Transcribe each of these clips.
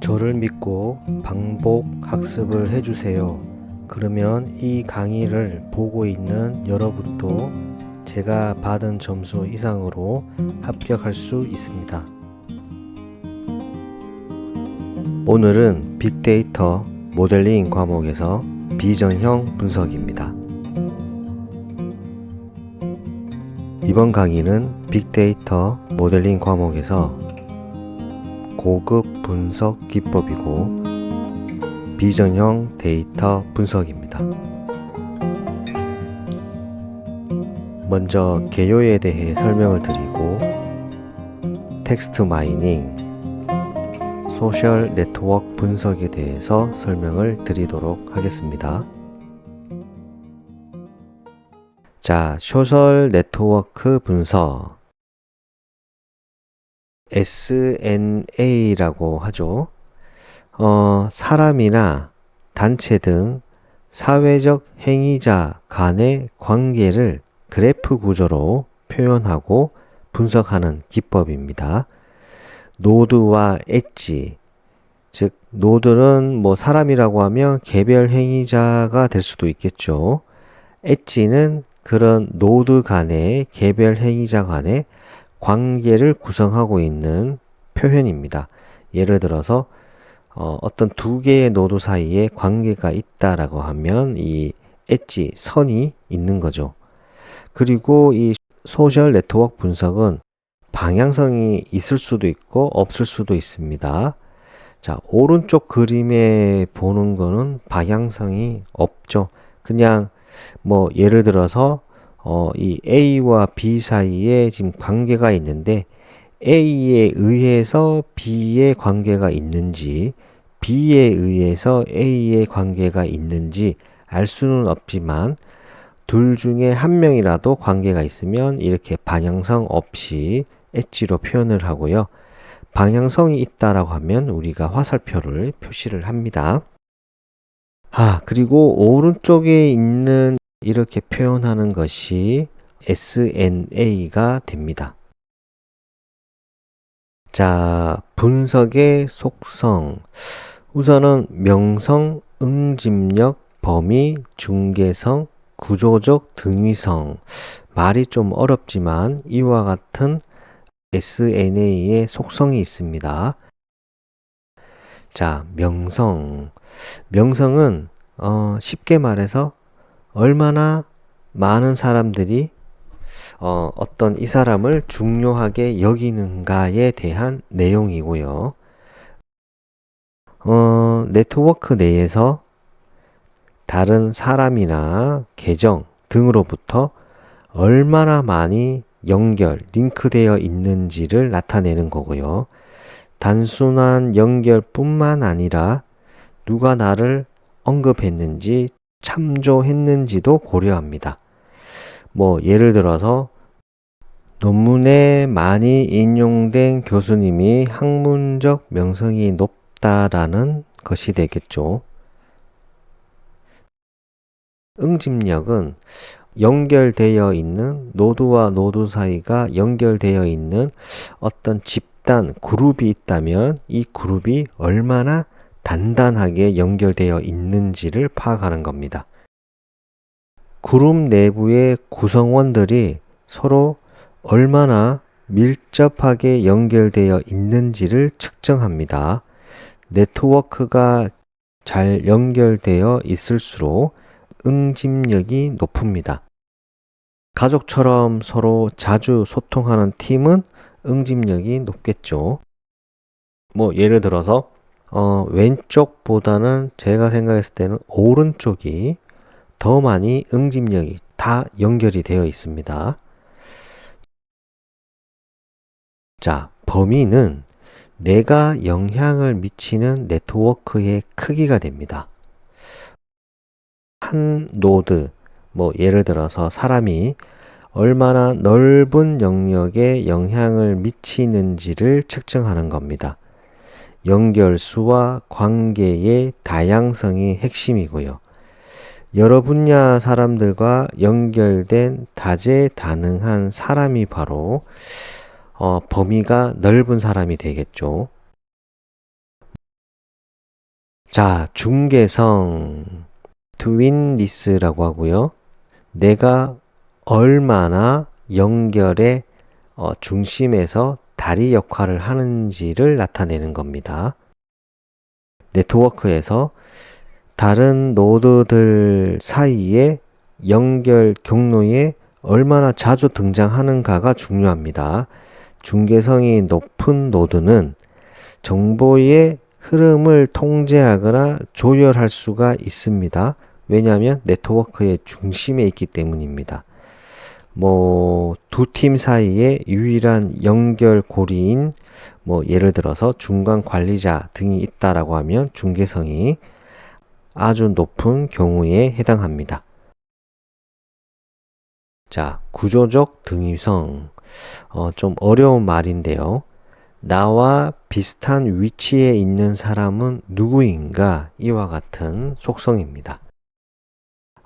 저를 믿고 반복 학습을 해주세요. 그러면 이 강의를 보고 있는 여러분도 제가 받은 점수 이상으로 합격할 수 있습니다. 오늘은 빅데이터 모델링 과목에서 비전형 분석입니다. 이번 강의는 빅데이터 모델링 과목에서 고급 분석 기법이고 비전형 데이터 분석입니다. 먼저 개요에 대해 설명을 드리고 텍스트 마이닝, 소셜 네트워크 분석에 대해서 설명을 드리도록 하겠습니다. 자, 소셜 네트워크 분석. SNA라고 하죠. 어, 사람이나 단체 등 사회적 행위자 간의 관계를 그래프 구조로 표현하고 분석하는 기법입니다. 노드와 엣지, 즉 노드는 뭐 사람이라고 하면 개별 행위자가 될 수도 있겠죠. 엣지는 그런 노드 간의 개별 행위자 간의 관계를 구성하고 있는 표현입니다. 예를 들어서 어, 어떤 두 개의 노드 사이에 관계가 있다라고 하면 이 엣지 선이 있는 거죠. 그리고 이 소셜 네트워크 분석은 방향성이 있을 수도 있고 없을 수도 있습니다. 자, 오른쪽 그림에 보는 거는 방향성이 없죠. 그냥 뭐 예를 들어서 어, 이 A와 B 사이에 지금 관계가 있는데 A에 의해서 B의 관계가 있는지 B에 의해서 A의 관계가 있는지 알 수는 없지만 둘 중에 한 명이라도 관계가 있으면 이렇게 방향성 없이 엣지로 표현을 하고요. 방향성이 있다라고 하면 우리가 화살표를 표시를 합니다. 아, 그리고 오른쪽에 있는 이렇게 표현하는 것이 SNA가 됩니다. 자, 분석의 속성. 우선은 명성, 응집력, 범위, 중개성, 구조적 등위성. 말이 좀 어렵지만 이와 같은 SNA의 속성이 있습니다. 자, 명성. 명성은 어, 쉽게 말해서 얼마나 많은 사람들이 어, 어떤 이 사람을 중요하게 여기는가에 대한 내용이고요. 어, 네트워크 내에서 다른 사람이나 계정 등으로부터 얼마나 많이 연결, 링크되어 있는지를 나타내는 거고요. 단순한 연결뿐만 아니라 누가 나를 언급했는지 참조했는지도 고려합니다. 뭐 예를 들어서 논문에 많이 인용된 교수님이 학문적 명성이 높다라는 것이 되겠죠. 응집력은 연결되어 있는 노드와 노드 사이가 연결되어 있는 어떤 집단, 그룹이 있다면 이 그룹이 얼마나 단단하게 연결되어 있는지를 파악하는 겁니다. 그룹 내부의 구성원들이 서로 얼마나 밀접하게 연결되어 있는지를 측정합니다. 네트워크가 잘 연결되어 있을수록 응집력이 높습니다. 가족처럼 서로 자주 소통하는 팀은 응집력이 높겠죠. 뭐 예를 들어서 어, 왼쪽보다는 제가 생각했을 때는 오른쪽이 더 많이 응집력이 다 연결이 되어 있습니다. 자, 범위는 내가 영향을 미치는 네트워크의 크기가 됩니다. 한 노드, 뭐 예를 들어서 사람이 얼마나 넓은 영역에 영향을 미치는지를 측정하는 겁니다. 연결수와 관계의 다양성이 핵심이고요. 여러 분야 사람들과 연결된 다재다능한 사람이 바로 어, 범위가 넓은 사람이 되겠죠. 자, 중개성 트윈리스라고 하고요. 내가 얼마나 연결의 어, 중심에서 다리 역할을 하는지를 나타내는 겁니다. 네트워크에서 다른 노드들 사이에 연결 경로에 얼마나 자주 등장하는가가 중요합니다. 중개성이 높은 노드는 정보의 흐름을 통제하거나 조절할 수가 있습니다. 왜냐하면 네트워크의 중심에 있기 때문입니다. 뭐, 두 팀 사이에 유일한 연결고리인, 뭐, 예를 들어서 중간 관리자 등이 있다라고 하면 중개성이 아주 높은 경우에 해당합니다. 자, 구조적 등위성. 어, 좀 어려운 말인데요. 나와 비슷한 위치에 있는 사람은 누구인가? 이와 같은 속성입니다.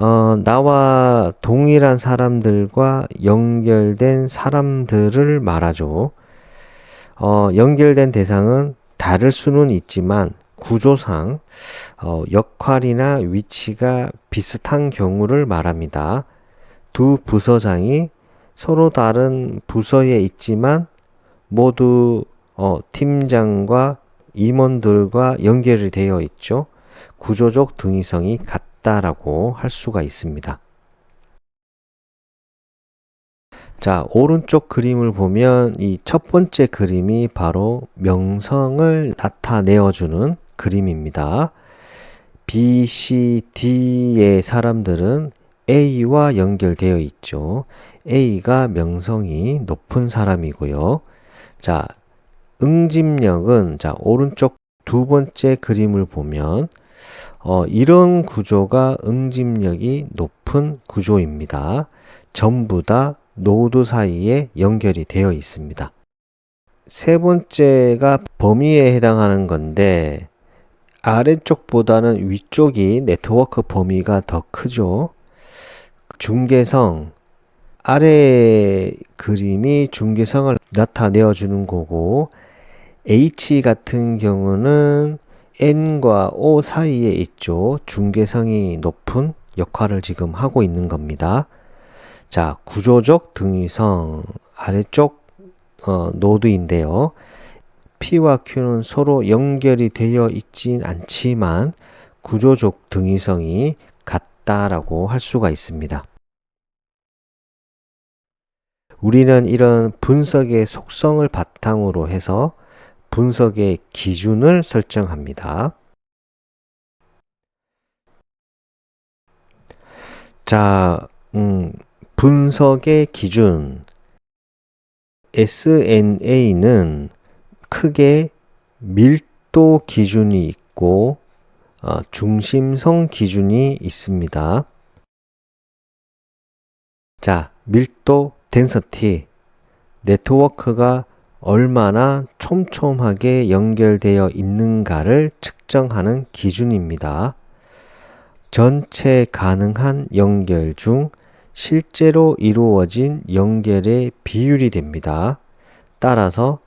어, 나와 동일한 사람들과 연결된 사람들을 말하죠. 어, 연결된 대상은 다를 수는 있지만 구조상 어, 역할이나 위치가 비슷한 경우를 말합니다. 두 부서장이 서로 다른 부서에 있지만 모두 어, 팀장과 임원들과 연결이 되어 있죠. 구조적 등위성이 같 다라고 할 수가 있습니다. 자, 오른쪽 그림을 보면 이 첫 번째 그림이 바로 명성을 나타내어주는 그림입니다. B, C, D의 사람들은 A와 연결되어 있죠. A가 명성이 높은 사람이고요. 자, 응집력은 자, 오른쪽 두 번째 그림을 보면 어, 이런 구조가 응집력이 높은 구조입니다. 전부 다 노드 사이에 연결이 되어 있습니다. 세 번째가 범위에 해당하는 건데 아래쪽보다는 위쪽이 네트워크 범위가 더 크죠. 중개성 아래 그림이 중개성을 나타내어 주는 거고 H 같은 경우는 N과 O 사이에 있죠. 중개성이 높은 역할을 지금 하고 있는 겁니다. 자, 구조적 등위성 아래쪽 어, 노드인데요. P와 Q는 서로 연결이 되어 있진 않지만 구조적 등위성이 같다라고 할 수가 있습니다. 우리는 이런 분석의 속성을 바탕으로 해서 분석의 기준을 설정합니다. 자, 음, 분석의 기준 SNA는 크게 밀도 기준이 있고 어, 중심성 기준이 있습니다. 자, 밀도 density 네트워크가 얼마나 촘촘하게 연결되어 있는가를 측정하는 기준입니다. 전체 가능한 연결 중 실제로 이루어진 연결의 비율이 됩니다. 따라서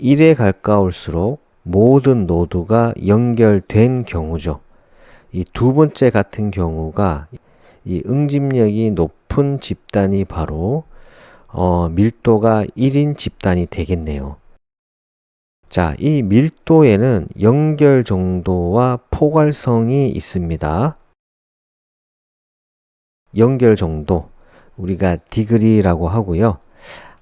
1에 가까울수록 모든 노드가 연결된 경우죠. 이 두 번째 같은 경우가 이 응집력이 높은 집단이 바로 어, 밀도가 1인 집단이 되겠네요. 자, 이 밀도에는 연결 정도와 포괄성이 있습니다. 연결 정도, 우리가 디그리라고 하고요.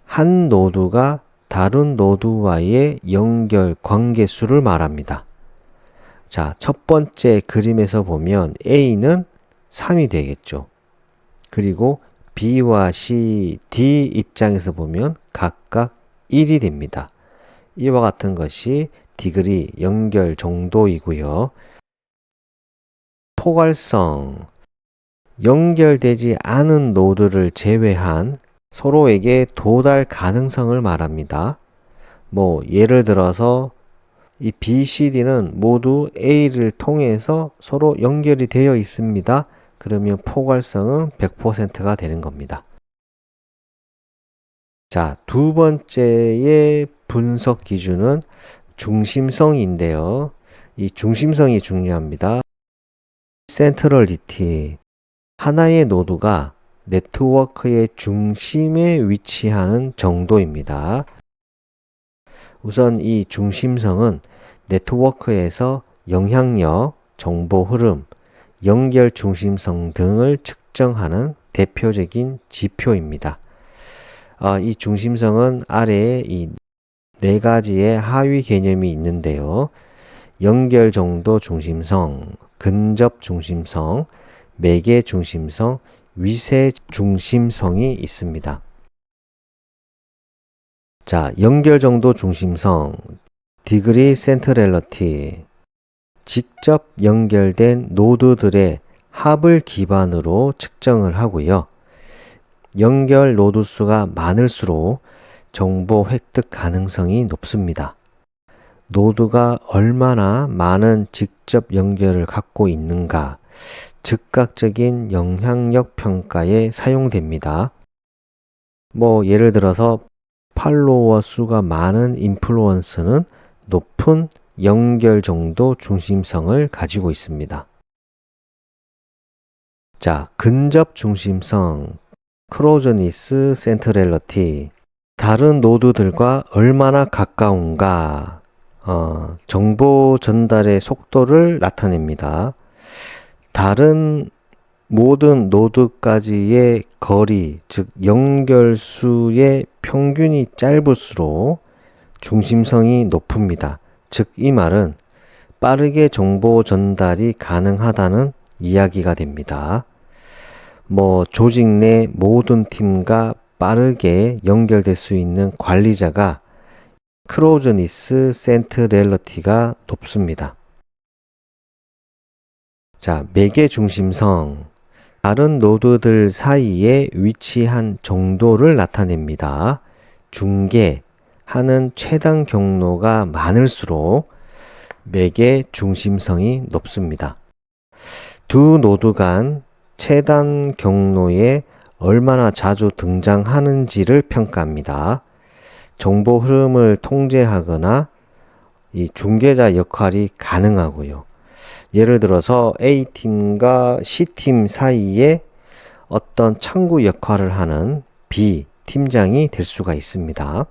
한 노드가 다른 노드와의 연결 관계수를 말합니다. 자, 첫 번째 그림에서 보면 A는 3이 되겠죠. 그리고 B와 C, D 입장에서 보면 각각 1이 됩니다. 이와 같은 것이 디그리 연결 정도이고요. 포괄성 연결되지 않은 노드를 제외한 서로에게 도달 가능성을 말합니다. 뭐 예를 들어서 이 B, C, D는 모두 A를 통해서 서로 연결이 되어 있습니다. 그러면 포괄성은 100%가 되는 겁니다. 자, 두 번째의 분석 기준은 중심성인데요. 이 중심성이 중요합니다. 센트럴리티. 하나의 노드가 네트워크의 중심에 위치하는 정도입니다. 우선 이 중심성은 네트워크에서 영향력, 정보 흐름, 연결 중심성 등을 측정하는 대표적인 지표입니다. 아, 이 중심성은 아래에 이 네 가지의 하위 개념이 있는데요. 연결 정도 중심성, 근접 중심성, 매개 중심성, 위세 중심성이 있습니다. 자, 연결 정도 중심성, 디그리 센트렐러티, 직접 연결된 노드들의 합을 기반으로 측정을 하고요. 연결 노드 수가 많을수록 정보 획득 가능성이 높습니다. 노드가 얼마나 많은 직접 연결을 갖고 있는가 즉각적인 영향력 평가에 사용됩니다. 뭐 예를 들어서 팔로워 수가 많은 인플루언스는 높은 연결 정도 중심성을 가지고 있습니다. 자, 근접 중심성, 크로저니스 센트렐러티, 다른 노드들과 얼마나 가까운가, 어, 정보 전달의 속도를 나타냅니다. 다른 모든 노드까지의 거리, 즉 연결수의 평균이 짧을수록 중심성이 높습니다. 즉 이 말은 빠르게 정보 전달이 가능하다는 이야기가 됩니다. 뭐 조직 내 모든 팀과 빠르게 연결될 수 있는 관리자가 크로즈니스 센트렐러티가 높습니다. 자, 매개 중심성. 다른 노드들 사이에 위치한 정도를 나타냅니다. 중계 하는 최단 경로가 많을수록 매개 중심성이 높습니다. 두 노드 간 최단 경로에 얼마나 자주 등장하는지를 평가합니다. 정보 흐름을 통제하거나 이 중개자 역할이 가능하고요. 예를 들어서 A팀과 C팀 사이에 어떤 창구 역할을 하는 B 팀장이 될 수가 있습니다.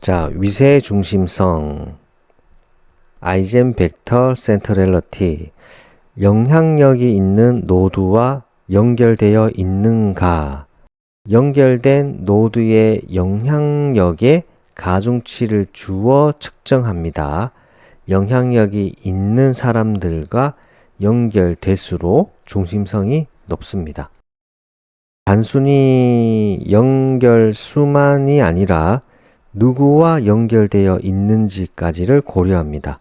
자, 위세 중심성, 아이젠 벡터 센트렐러티, 영향력이 있는 노드와 연결되어 있는가, 연결된 노드의 영향력에 가중치를 주어 측정합니다. 영향력이 있는 사람들과 연결될수록 중심성이 높습니다. 단순히 연결 수만이 아니라 누구와 연결되어 있는지까지를 고려합니다.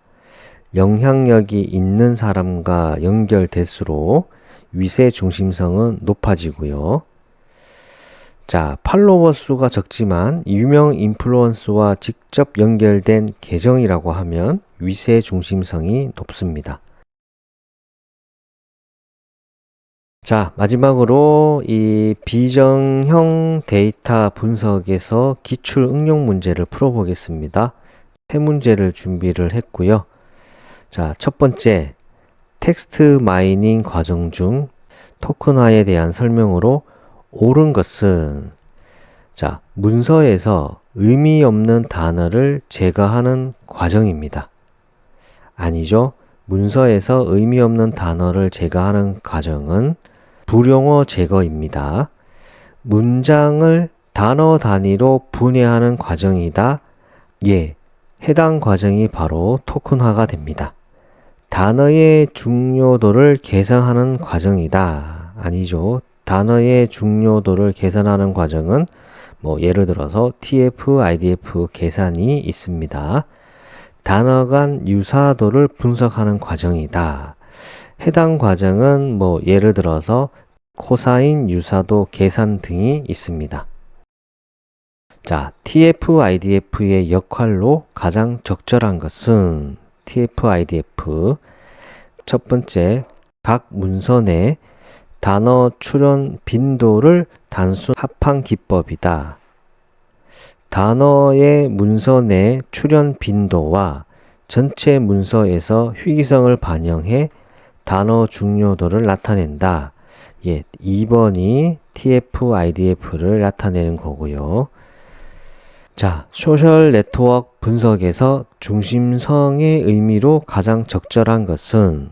영향력이 있는 사람과 연결될수록 위세 중심성은 높아지고요. 자, 팔로워 수가 적지만 유명 인플루언스와 직접 연결된 계정이라고 하면 위세 중심성이 높습니다. 자, 마지막으로 이 비정형 데이터 분석에서 기출 응용 문제를 풀어보겠습니다. 세 문제를 준비를 했고요. 자, 첫 번째, 텍스트 마이닝 과정 중 토큰화에 대한 설명으로 옳은 것은 자, 문서에서 의미 없는 단어를 제거하는 과정입니다. 아니죠. 문서에서 의미 없는 단어를 제거하는 과정은 불용어 제거입니다. 문장을 단어 단위로 분해하는 과정이다. 예, 해당 과정이 바로 토큰화가 됩니다. 단어의 중요도를 계산하는 과정이다. 아니죠. 단어의 중요도를 계산하는 과정은 뭐 예를 들어서 TF, IDF 계산이 있습니다. 단어 간 유사도를 분석하는 과정이다. 해당 과정은 뭐 예를 들어서 코사인 유사도 계산 등이 있습니다. 자, TF, IDF의 역할로 가장 적절한 것은 TF, IDF 첫 번째, 각 문서 내 단어 출현 빈도를 단순 합한 기법이다. 단어의 문서 내 출현 빈도와 전체 문서에서 희귀성을 반영해 단어 중요도를 나타낸다. 예, 2번이 TF, IDF를 나타내는 거고요. 자, 소셜 네트워크 분석에서 중심성의 의미로 가장 적절한 것은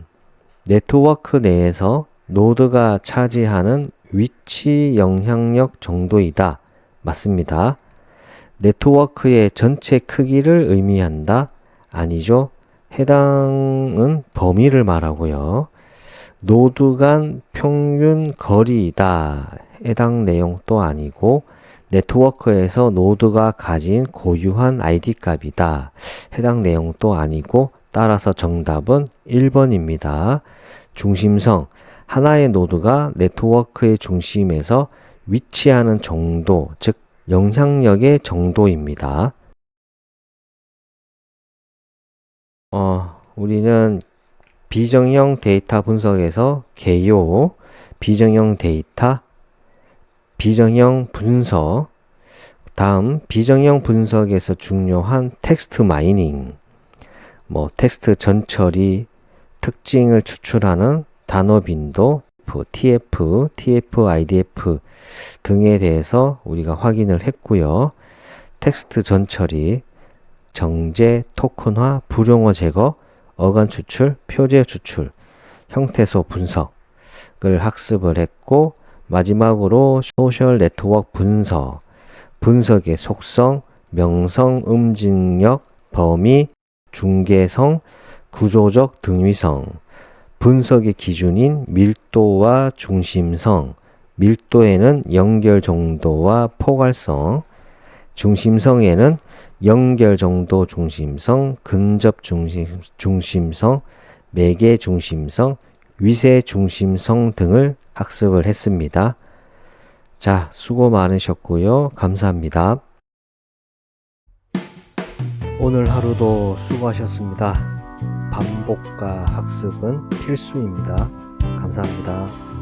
네트워크 내에서 노드가 차지하는 위치 영향력 정도이다. 맞습니다. 네트워크의 전체 크기를 의미한다? 아니죠. 해당은 범위를 말하고요. 노드 간 평균 거리이다. 해당 내용도 아니고 네트워크에서 노드가 가진 고유한 ID 값이다. 해당 내용도 아니고 따라서 정답은 1번입니다. 중심성 하나의 노드가 네트워크의 중심에서 위치하는 정도, 즉 영향력의 정도입니다. 어, 우리는 비정형 데이터 분석에서 개요, 비정형 데이터, 비정형 분석, 다음 비정형 분석에서 중요한 텍스트 마이닝, 뭐 텍스트 전처리, 특징을 추출하는 단어 빈도, TF, TF, IDF 등에 대해서 우리가 확인을 했고요. 텍스트 전처리, 정제, 토큰화, 불용어 제거, 어간 추출, 표제 추출, 형태소 분석을 학습을 했고 마지막으로 소셜 네트워크 분석, 분석의 속성, 명성, 음직력, 범위, 중개성, 구조적 등위성, 분석의 기준인 밀도와 중심성, 밀도에는 연결 정도와 포괄성, 중심성에는 연결 정도 중심성, 근접 중심, 중심성, 매개 중심성, 위세 중심성 등을 학습을 했습니다. 자, 수고 많으셨고요. 감사합니다. 오늘 하루도 수고하셨습니다. 반복과 학습은 필수입니다. 감사합니다.